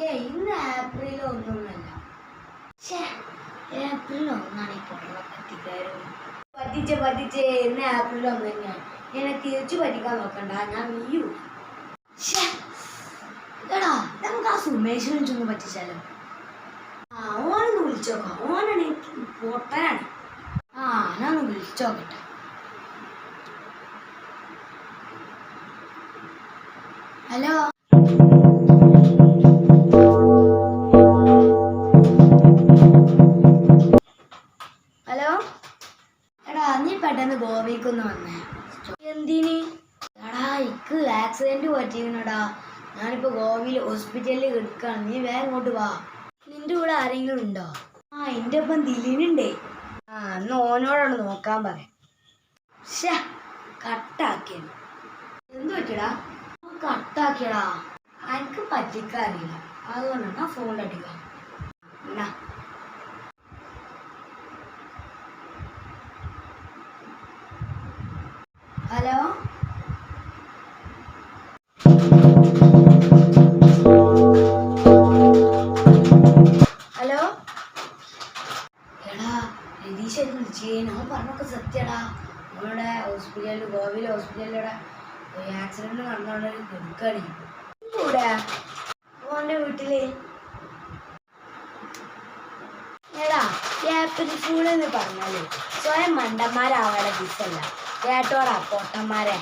ഏ April April April നോക്കണ്ട ഞാൻ നമുക്ക് വിളിച്ചൊന്ന് പറ്റിച്ചാലോ? ഹലോ? ഹലോ? എടാ നീ പെട്ടെന്ന് ഗോവയ്ക്കൊന്ന് വന്നേ. എന്തിന്? എടാ ഇക്ക് ആക്സിഡന്റ് പറ്റിയിരുന്നടാ. ഞാനിപ്പോ ഗോവയിൽ ഹോസ്പിറ്റലിൽ കിടക്കാണ്. നീ വേഗം ഇങ്ങോട്ട് വാ. നിന്റെ കൂടെ ആരെങ്കിലും ഉണ്ടോ? ആ എന്റെ ഒപ്പം ദിലീനുണ്ടേ. ആ അന്ന് ഓനോടാണ് നോക്കാൻ പറയാം. കട്ടാക്കിയത് എന്ത് പറ്റിയടാ? കട്ടാക്കിയടാ. എനിക്ക് പറ്റിക്കാറില്ല അതുകൊണ്ടാണ് ആ ഹലോ? ഹലോ? എടാ രതീഷ് വിളിച്ചേ. ഞാൻ പറഞ്ഞൊക്കെ സത്യടാ. നമ്മളുടെ ഹോസ്പിറ്റലിൽ ഗോവയിൽ ഹോസ്പിറ്റലിലൂടെ ആക്സിഡന്റ് നടന്നോണ്ട് എടുക്കണി കൂടെ ഓന്റെ വീട്ടിൽ. ഏപ്രിൽ ഫൂൾ എന്ന് പറഞ്ഞാൽ സ്വയം മണ്ടന്മാരാവാനുള്ള ദിവസമല്ല കേട്ടോടാ പൊട്ടന്മാരെ.